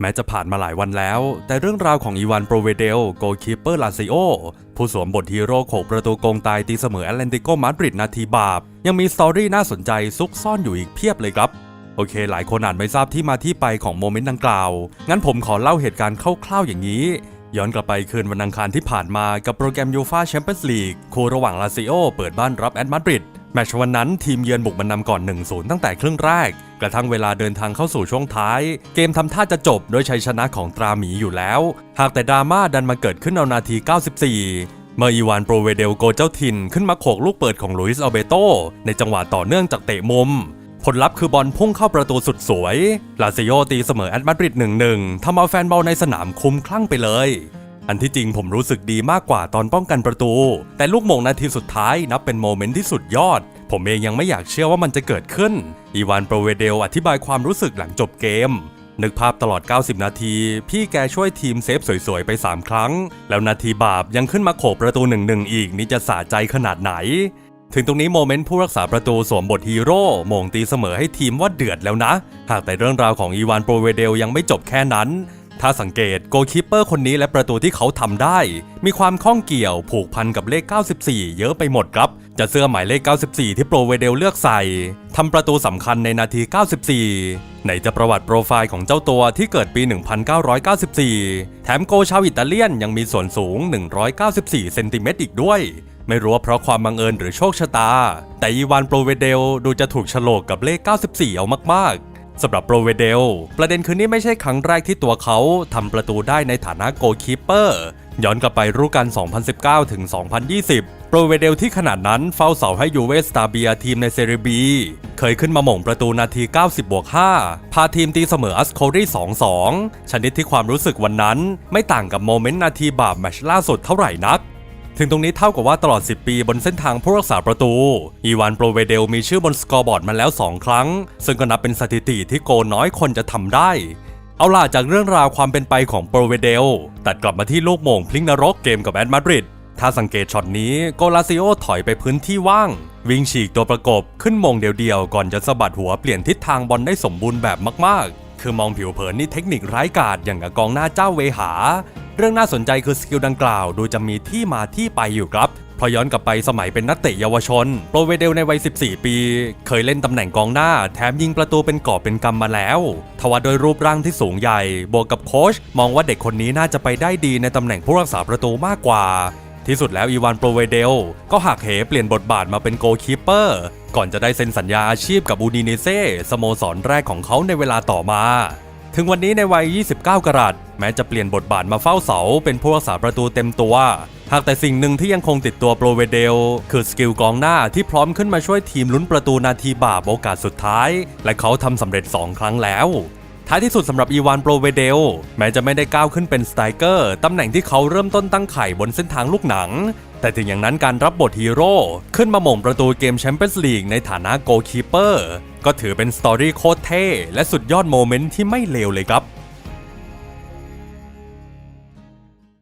แม้จะผ่านมาหลายวันแล้ว แต่เรื่องราวของอีวานโปรเวเดลโกลคีเปอร์ลาซิโอ ผู้สวมบทฮีโร่โขกประตูโกงตายตีเสมอแอตเลนติโกมาดริดนาทีบาป ยังมีสตอรี่น่าสนใจซุกซ่อนอยู่อีกเพียบเลยครับ โอเค หลายคนอาจไม่ทราบที่มาที่ไปของโมเมนต์ดังกล่าว งั้นผมขอเล่าเหตุการณ์คร่าวๆอย่างนี้ ย้อนกลับไปคืนวันอังคารที่ผ่านมากับโปรแกรมยูฟาแชมเปี้ยนส์ลีกคู่ระหว่างลาซิโอเปิดบ้านรับแอตมาดริด แมตช์วันนั้นทีมเยือนบุกมานำก่อน 1-0 ตั้งแต่ครึ่งแรก กระทั่งเวลาเดินทางเข้าสู่ช่วงท้าย เกมทำท่าจะจบด้วยชัยชนะของตราหมีอยู่แล้ว หากแต่ดราม่าดันมาเกิดขึ้นเอานาที 94 เมื่ออีวานโปรเวเดลโกเจ้าถิ่นขึ้นมาโขกลูกเปิดของลุยส์อัลเบโต ในจังหวะต่อเนื่องจากเตะมุม ผลลัพธ์คือบอลพุ่งเข้าประตูสุดสวย ลาซิโอตีเสมอแอตมาดริด1-1ทำเอาแฟนบอลในสนามคุ้มคลั่งไปเลย อันที่จริงผมรู้สึกดีมากกว่าตอนป้องกันประตู แต่ลูกโมงนาทีสุดท้ายนับเป็นโมเมนต์ที่สุดยอด ผมเองยังไม่อยากเชื่อว่ามันจะเกิดขึ้น อีวานโปรเวเดลอธิบายความรู้สึกหลังจบเกม นึกภาพตลอด 90 นาที พี่แกช่วยทีมเซฟสวยๆ ไป 3 ครั้ง แล้วนาทีบาปยังขึ้นมาโขกประตู1-1อีกนี่จะสะใจขนาดไหน ถึงตรงนี้โมเมนต์ผู้รักษาประตูสวมบทฮีโร่มงตีเสมอให้ทีมว่าเดือดแล้วนะ หากแต่เรื่องราวของอีวานโปรเวเดลยังไม่จบแค่นั้น ถ้าสังเกตโกลคีปเปอร์คนนี้และประตูที่เขาทำได้ มีความข้องเกี่ยวผูกพันกับเลข 94 เยอะไปหมดครับ จะเสื้อหมายเลข 94 ที่โปรเวเดลเลือกใส่ทำประตูสำคัญในนาที 94 ไหนจะประวัติโปรไฟล์ของเจ้าตัวที่เกิดปี 1994 แถมโกชาวอิตาเลียนยังมีส่วนสูง 194 เซนติเมตรอีกด้วยไม่รู้ว่าเพราะความบังเอิญหรือโชคชะตา แต่อีวานโปรเวเดลดูจะถูกฉลกกับเลข 94 เอามากๆ สำหรับโปรเวเดล ประเด็นคือนี่ไม่ใช่ครั้งแรกที่ตัวเขาทำประตูได้ในฐานะโกลคีปเปอร์ ย้อนกลับไปรูกัน 2019 ถึง 2020 โปรเวเดลที่ขนาดนั้นเฝ้าเสาให้ยูเวสตาเบียทีมในเซเรียบี เคยขึ้นมาหม่งประตูนาที 90 บวก 5 พาทีมตีเสมออัสโครี2-2 ชนิดที่ความรู้สึกวันนั้น ไม่ต่างกับโมเมนต์นาทีบาปแมชล่าสุดเท่าไหร่นัก ถึงตรงนี้เท่ากับว่าตลอด 10 ปีบนเส้นทางผู้รักษาประตู อีวานโปรเวเดลมีชื่อบนสกอร์บอร์ดมาแล้ว 2 ครั้ง ซึ่งก็นับเป็นสถิติที่โกน้อยคนจะทำได้ เอาล่ะจากเรื่องราวความเป็นไปของโปรเวเดล ตัดกลับมาที่ลูกโมงพลิงนรกเกมกับแอตมาดริดถ้าสังเกตช็อตนี้โกลาซิโอถอยไปพื้นที่ว่าง วิ่งฉีกตัวประกบขึ้นมงเดียวๆ ก่อนจะสะบัดหัวเปลี่ยนทิศทางบอลได้สมบูรณ์แบบมากๆ คือมองผิวเผินนี่เทคนิคร้ายกาจอย่างกับกองหน้าเจ้าเวหา เรื่องน่าสนใจคือสกิลดังกล่าวดูจะมีที่มาที่ไปอยู่ครับพอย้อนกลับไปสมัยเป็นนักเตะเยาวชน โปรเวเดลในวัย 14 ปี เคยเล่นตำแหน่งกองหน้า แถมยิงประตูเป็นกอบเป็นกำมาแล้ว ทว่าโดยรูปร่างที่สูงใหญ่ บวกกับโค้ชมองว่าเด็กคนนี้น่าจะไปได้ดีในตำแหน่งผู้รักษาประตูมากกว่า ที่สุดแล้วอีวานโปรเวเดล ก็หักเหเปลี่ยนบทบาทมาเป็นโกลคีเปอร์ ก่อนจะได้เซ็นสัญญาอาชีพกับอูดิเนเซ่สโมสรแรกของเขาในเวลาต่อมา ถึงวันนี้ในวัย 29 กรัตแม้จะเปลี่ยนบทบาทมาเฝ้าเสา เป็นผู้รักษาประตูเต็มตัว หากแต่สิ่งหนึ่งที่ยังคงติดตัวโปรเวเดล คือสกิลกองหน้าที่พร้อมขึ้นมาช่วยทีมลุ้นประตูนาทีบาปโอกาสสุดท้าย และเขาทำสำเร็จ 2 ครั้งแล้ว ท้ายที่สุดสำหรับอีวานโปรเวเดลแม้จะไม่ได้ก้าวขึ้นเป็นสไตรเกอร์ตำแหน่งที่เขาเริ่มต้นตั้งไข่บนเส้นทางลูกหนัง แต่ถึงอย่างนั้นการรับบทฮีโร่ขึ้นมาหม่งประตูเกมแชมเปี้ยนส์ลีกในฐานะโกลคีเปอร์ก็ถือเป็นสตอรี่โคตรเท่และสุดยอดโมเมนต์ที่ไม่เลวเลยครับ